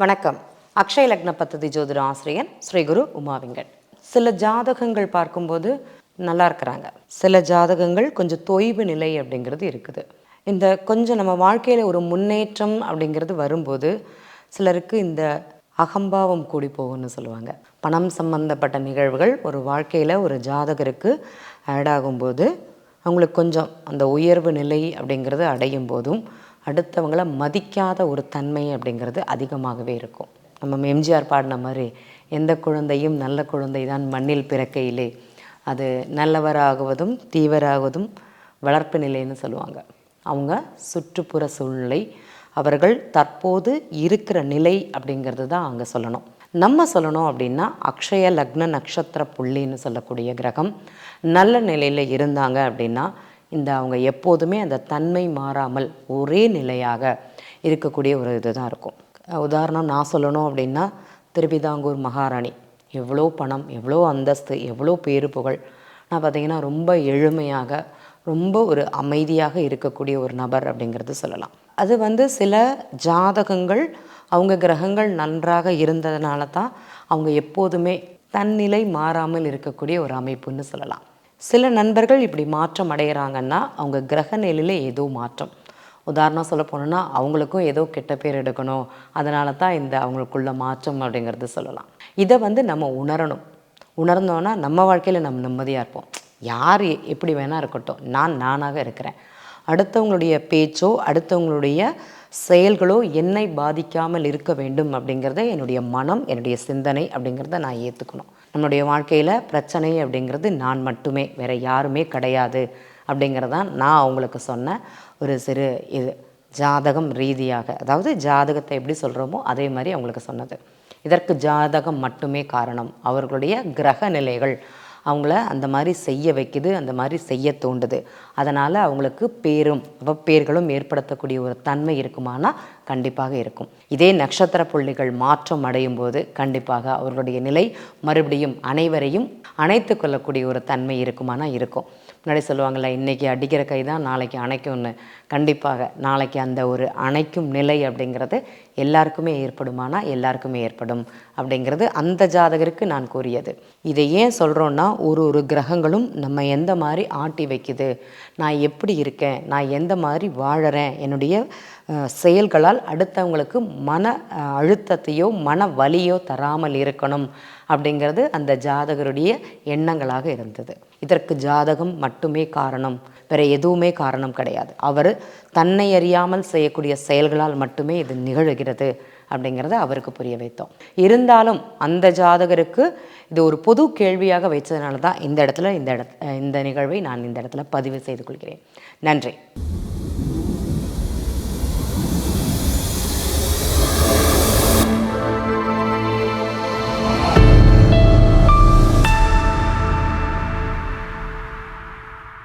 வணக்கம். அக்ஷய லக்ன பத்ததி ஜோதிட ஆசிரியர் ஸ்ரீ குரு உமாவிங்கன் சில ஜாதகங்கள் பார்க்கும்போது நல்லா இருக்கிறாங்க. சில ஜாதகங்கள் கொஞ்சம் தொய்வு நிலை அப்படிங்கிறது இருக்குது. இந்த கொஞ்சம் நம்ம வாழ்க்கையில் ஒரு முன்னேற்றம் அப்படிங்கிறது வரும்போது சிலருக்கு இந்த அகம்பாவம் கூடி போகும்னு சொல்லுவாங்க. பணம் சம்பந்தப்பட்ட நிகழ்வுகள் ஒரு வாழ்க்கையில் ஒரு ஜாதகருக்கு ஆட் ஆகும்போது அவங்களுக்கு கொஞ்சம் அந்த உயர்வு நிலை அப்படிங்கிறது அடையும் போதும். அடுத்தவங்கள மதிக்காத ஒரு தன்மை அப்படிங்கிறது அதிகமாகவே இருக்கும். நம்ம எம்ஜிஆர் பாடின மாதிரி எந்த குழந்தையும் நல்ல குழந்தை தான் மண்ணில் பிறக்கையிலே. அது நல்லவராகுவதும் தீவராகுவதும் வளர்ப்பு நிலைன்னு சொல்லுவாங்க. அவங்க சுற்றுப்புற சூழ்நிலை அவர்கள் தற்போது இருக்கிற நிலை அப்படிங்கிறது தான் அங்கே சொல்லணும். நம்ம சொல்லணும் அப்படின்னா அக்ஷய லக்ன நட்சத்திர புள்ளின்னு சொல்லக்கூடிய கிரகம் நல்ல நிலையில் இருந்தாங்க அப்படின்னா இந்த அவங்க எப்போதுமே அந்த தன்மை மாறாமல் ஒரே நிலையாக இருக்கக்கூடிய ஒரு இதுதான் இருக்கும். உதாரணம் நான் சொல்லணும் அப்படின்னா திருவிதாங்கூர் மகாராணி. எவ்வளோ பணம் எவ்வளோ அந்தஸ்து எவ்வளோ பேரு புகழ். நான் பார்த்தீங்கன்னா ரொம்ப எளிமையாக ரொம்ப ஒரு அமைதியாக இருக்கக்கூடிய ஒரு நபர் அப்படிங்கிறது சொல்லலாம். அது வந்து சில ஜாதகங்கள் அவங்க கிரகங்கள் நன்றாக இருந்ததுனால தான் அவங்க எப்போதுமே தன்னிலை மாறாமல் இருக்கக்கூடிய ஒரு அமைப்புன்னு சொல்லலாம். சில நண்பர்கள் இப்படி மாற்றம் அடைகிறாங்கன்னா அவங்க கிரக நிலையில் ஏதோ மாற்றம். உதாரணம் சொல்ல போனோன்னா அவங்களுக்கும் ஏதோ கெட்ட பேர் எடுக்கணும். அதனால தான் இந்த அவங்களுக்குள்ள மாற்றம் அப்படிங்கிறது சொல்லலாம். இதை வந்து நம்ம உணரணும். உணர்ந்தோன்னா நம்ம வாழ்க்கையில் நம்ம நிம்மதியாக இருப்போம். யார் எப்படி வேணால் இருக்கட்டும். நான் நானாக இருக்கிறேன். அடுத்தவங்களுடைய பேச்சோ அடுத்தவங்களுடைய செயல்களோ என்னை பாதிக்காமல் இருக்க வேண்டும் அப்படிங்கிறத என்னுடைய மனம் என்னுடைய சிந்தனை அப்படிங்கிறத நான் ஏற்றுக்கணும் நம்மளுடைய வாழ்க்கையில் பிரச்சனை அப்படிங்கிறது நான் மட்டுமே வேற யாருமே கிடையாது அப்படிங்கிறதான் நான் அவங்களுக்கு சொன்ன ஒரு சிறு இது ஜாதகம் ரீதியாக. அதாவது ஜாதகத்தை எப்படி சொல்கிறோமோ அதே மாதிரி அவங்களுக்கு சொன்னது. இதற்கு ஜாதகம் மட்டுமே காரணம். அவர்களுடைய கிரக நிலைகள் அவங்கள அந்த மாதிரி செய்ய வைக்குது அந்த மாதிரி செய்ய தூண்டுது. அதனால் அவங்களுக்கு பேரும் அவப்பேர்களும் ஏற்படுத்தக்கூடிய ஒரு தன்மை இருக்குமானா கண்டிப்பாக இருக்கும். இதே நட்சத்திர புள்ளிகள் மாற்றம் அடையும் போது கண்டிப்பாக அவர்களுடைய நிலை மறுபடியும் அனைவரையும் அணைத்து கொள்ளக்கூடிய ஒரு தன்மை இருக்குமானா இருக்கும். முன்னாடி சொல்லுவாங்கள்ல இன்றைக்கி அடிக்கிற கை தான் நாளைக்கு அணைக்கும்னு. கண்டிப்பாக நாளைக்கு அந்த ஒரு அணைக்கும் நிலை அப்படிங்கிறது எல்லாருக்குமே ஏற்படுமானா? எல்லாருக்குமே ஏற்படும் அப்படிங்கிறது அந்த ஜாதகருக்கு நான் கூறியது. இதை ஏன் சொல்கிறோன்னா ஒரு ஒரு கிரகங்களும் நம்ம எந்த மாதிரி ஆட்டி வைக்குது? நான் எப்படி இருக்கேன்? நான் எந்த மாதிரி வாழறேன்? என்னுடைய செயல்களால் செயல்களால் அடுத்தவங்களுக்கு மன அழுத்தத்தையோ மன வலியோ தராமல் இருக்கணும் அப்படிங்கிறது அந்த ஜாதகருடைய எண்ணங்களாக இருந்தது. இதற்கு ஜாதகம் மட்டுமே காரணம். வேற எதுவுமே காரணம் கிடையாது. அவர் தன்னை அறியாமல் செய்யக்கூடிய செயல்களால் மட்டுமே இது நிகழ்கிறது அப்படிங்கிறத அவருக்கு புரிய வைத்தோம். இருந்தாலும் அந்த ஜாதகருக்கு இது ஒரு பொது கேள்வியாக வைத்ததுனால தான் இந்த இடத்துல இந்த இடத் இந்த நிகழ்வை நான் இந்த இடத்துல பதிவு செய்து கொள்கிறேன். நன்றி.